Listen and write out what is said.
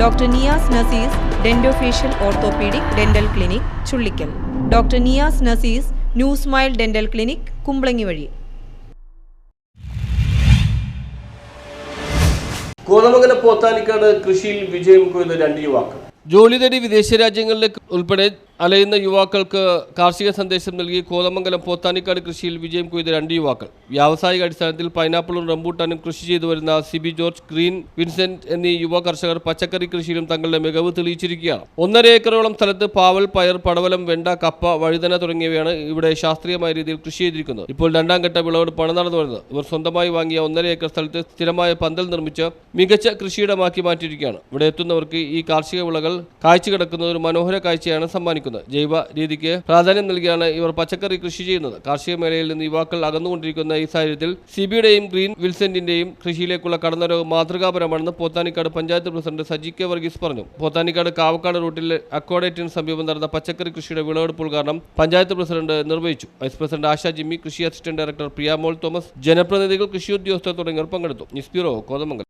Doctor Niyas Nasees dentofacial orthopaedic dental clinic Chullikkal. Doctor Niyas Nasees new smile dental clinic Kumbalangi വഴി. കോതമംഗലം പോത്താനിക്കാട് കൃഷിയിൽ വിജയം കൊയ്ത രണ്ട് യുവാക്കൾ. ജോലി തേടി വിദേശ രാജ്യങ്ങളിലേക്ക് ഉൾപ്പെടെ അലയുന്ന യുവാക്കൾക്ക് കാർഷിക സന്ദേശം നൽകി കോതമംഗലം പോത്താനിക്കാട് കൃഷിയിൽ വിജയം കൊയ്ത രണ്ട് യുവാക്കൾ. വ്യാവസായിക അടിസ്ഥാനത്തിൽ പൈനാപ്പിളും റംബൂട്ടാനും കൃഷി ചെയ്തു വരുന്ന സിബി ജോർജ് ഗ്രീൻ വിൻസെന്റ് എന്നീ യുവ കർഷകർ പച്ചക്കറി കൃഷിയിലും തങ്ങളുടെ മികവ് തെളിയിച്ചിരിക്കുകയാണ്. ഒന്നര ഏക്കറോളം സ്ഥലത്ത് പാവൽ പയർ പടവലം വെണ്ട കപ്പ വഴുതന തുടങ്ങിയവയാണ് ഇവിടെ ശാസ്ത്രീയമായ രീതിയിൽ കൃഷി ചെയ്തിരിക്കുന്നത്. ഇപ്പോൾ രണ്ടാം ഘട്ട വിളവെടുപ്പാണ് നടന്നു വരുന്നത്. ഇവർ സ്വന്തമായി വാങ്ങിയ ഒന്നര ഏക്കർ സ്ഥലത്ത് സ്ഥിരമായ പന്തൽ നിർമ്മിച്ച് മികച്ച കൃഷിയിടമാക്കി മാറ്റിയിരിക്കുകയാണ്. ഇവിടെ എത്തുന്നവർക്ക് ഈ കാർഷിക വിളകൾ കാഴ്ച കിടക്കുന്ന ഒരു മനോഹര കാഴ്ചയാണ് സമ്മാനിക്കുന്നത്. ജൈവ രീതിക്ക് പ്രാധാന്യം നൽകിയാണ് ഇവർ പച്ചക്കറി കൃഷി ചെയ്യുന്നത്. കാർഷിക മേഖലയിൽ നിന്ന് യുവാക്കൾ അകന്നുകൊണ്ടിരിക്കുന്ന ഈ സാഹചര്യത്തിൽ സിബിയുടെയും ഗ്രീൻ വിൽസെന്റിന്റെയും കൃഷിയിലേക്കുള്ള കടന്നുവരവ് മാതൃകാപരമാണെന്ന് പോത്താനിക്കാട് പഞ്ചായത്ത് പ്രസിഡന്റ് സജി കെ വർഗീസ് പറഞ്ഞു. പോത്താനിക്കാട് കാവക്കാട് റൂട്ടിലെ അക്കോഡേറ്റിന് സമീപം നടന്ന പച്ചക്കറി കൃഷിയുടെ വിളവെടുപ്പ് ഉദ്ഘാടനം പഞ്ചായത്ത് പ്രസിഡന്റ് നിർവഹിച്ചു. വൈസ് പ്രസിഡന്റ് ആശ ജിമ്മി കൃഷി അസിസ്റ്റന്റ് ഡയറക്ടർ പ്രിയാമോൾ തോമസ് ജനപ്രതിനിധികൾ കൃഷി ഉദ്യോഗസ്ഥർ തുടങ്ങിയവർ പങ്കെടുത്തു. News bureau Kothamangalam.